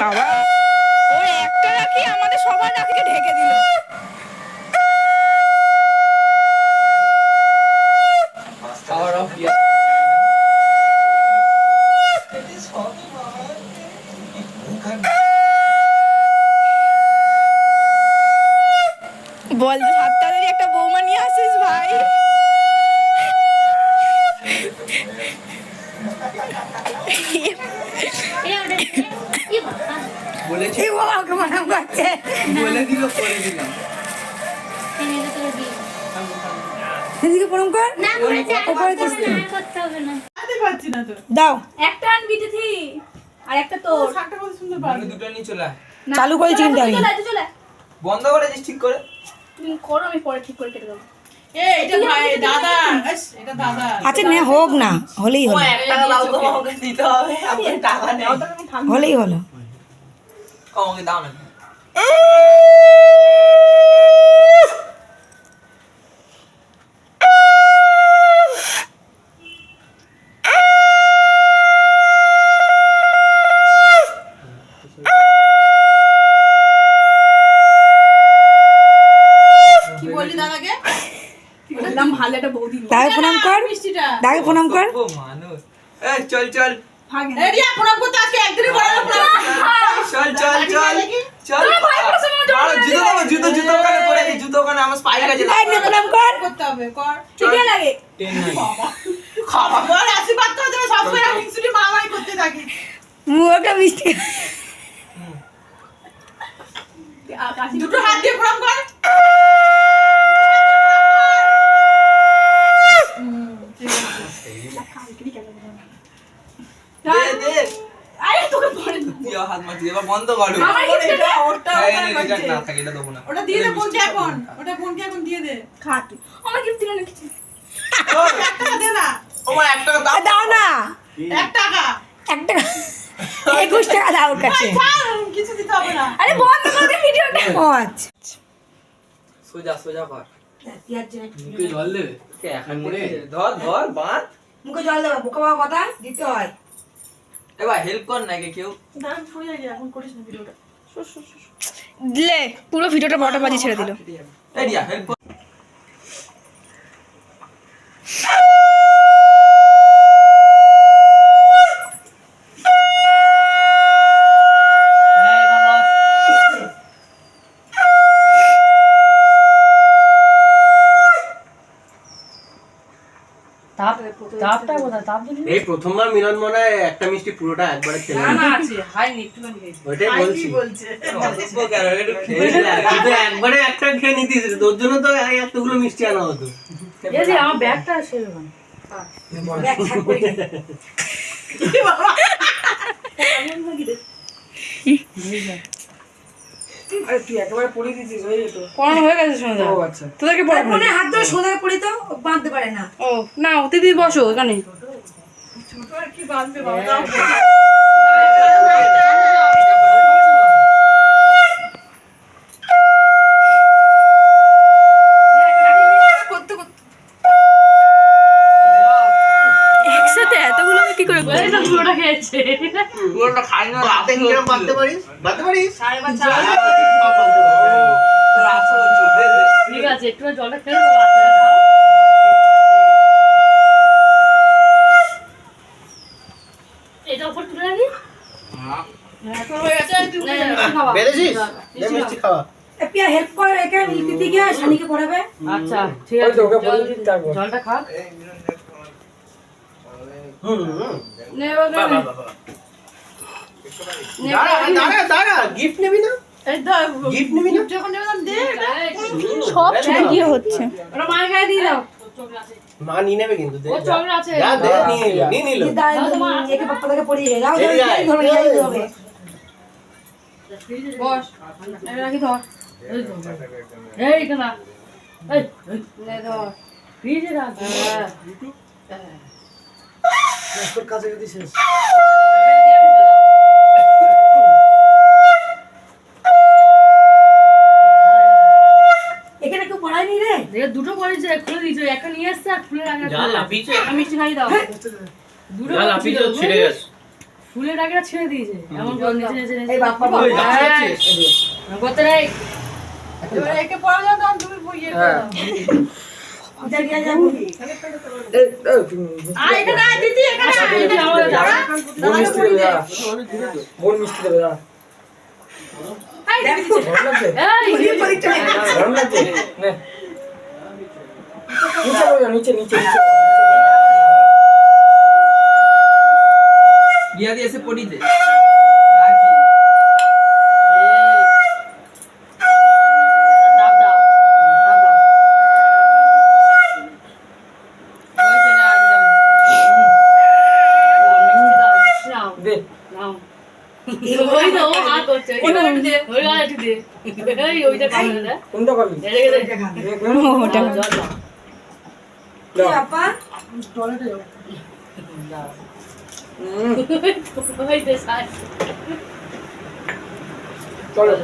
বাবা। ওর একটা রাখি আমাদের সবার রাখিকে ঢেকে দিল। Power of yeah. বল তাড়াতাড়ি একটা বৌমা নিয়ে আসিস ভাই। বলেছি। এই বাবা আমাকে মানা করছে। বলে দিল করে দিলাম এদিকে প্রণাম কর। ওপরে দিস তো। দাও। একটা আনবি তিথি আর একটা তোর। মানে দুটো নিয়ে চলে চালু করেছি কিন্তু আমি। বন্ধ করে দিস ঠিক করে। তুমি করো আমি পরে ঠিক করে কেটে দেবো। আচ্ছা নে হোক না হলেই হলো। হলেই হলো। দাও না। এই নে। প্রণাম কর। ঠিকই লাগে। টেন নাই। মুখটা মিষ্টি। দুটো হাত দিয়ে প্রণাম কর দে দে আরে তোকে পরে দেবো। তুইও হাত মারছিস এবার বন্ধ করো। না থাকে এটা দেবো না। ওটা দিয়ে দে বোনকে এখন। ওটা বোনকে এখন দিয়ে দে। খা তুই। আমার কিছু দিল না কিছু এক দে না। ও মা এক দাও। দাও না। এক টাকা। এক টাকা। একুশ টাকা দাও ওর কাছে। কিছু দিতে হবে না। আরে বন্ধ করে ভিডিওটা। ও আচ্ছা। সোজা সোজা কর মুখে জল দেবে? এখন ধর ধর বাঁধ। মুখে জল দেবো বোকা বাবা কথা দিতে হয়। এবার হেল্প কর না কে কেউ। না আমি সরে যাই এখন করিস না ভিডিওটা। দিলে পুরো ভিডিওটা বড়টা বাজি ছেড়ে দিল। এই দিয়া হেল্প কর এই প্রথমবার মিলন মনে হয় একটা মিষ্টি পুরোটা একবারে খেলে। নিল। ওইটাই বলছি। বলছে? অসভ্য কেন? একটু তুই একবারে একটা খেয়ে নিতিস। তোর জন্য তো এই এতগুলো মিষ্টি আনা হতো। পড়ানো হয়ে গেছে শোনা ও আচ্ছা। তোদেরকে হাত ধরে সোজা পড়ে তো বাঁধতে পারে না। ও না বসো এখানে। ছোট আর কি বাঁধবে বাবা পুরোটা খাই না হাতে কিরম বাঁধতে পারিস বাঁধতে পারিস দে, দে। ঠিক আছে একটু জলটা খেয়ে এটা উপর তুলে রাখি আচ্ছা ঠিক আছে জলটা খা হুম হুম নে এবার বাবা নে। বাবা দাঁড়া দাঁড়া গিফট নিবি না? গিফট নিবি না? যখন দে। সব ছুটি দিয়ে হচ্ছে। ওটা মায়ের গায়ে দিয়ে দাও। মা নিয়ে নেবে কিন্তু দে ও চকলেট আছে। যা দে নিয়ে নিয়ে নিল। একে পাপ্পা তাকে পড়িয়ে যাও এই যায়। যাই ধরবে বস রাখি ধর এই কেনা এই এই, নে ধর। ফ্রিজে রাখ। হ্যাঁ। এখানে পড়ায়নি দুটো করেছে খুলে দিয়েছে একটা নিয়ে এসছে আর মিষ্টি খাই দাও। দুটো গেছে। ফুলের ডাকেটা ছেড়ে দিয়েছে। এমন করে নেচে নেচে নেচে। এই বাপ্পা বাপ্পা। এই, করতে নেই একে পড়া যাও তখন তুমি দাও। পূজা নিচে বসে নিচে নিচে নিচে বিয়া দিয়ে এসে পড়ি দে। রাখি না। কি। হুম, সাজ। চলো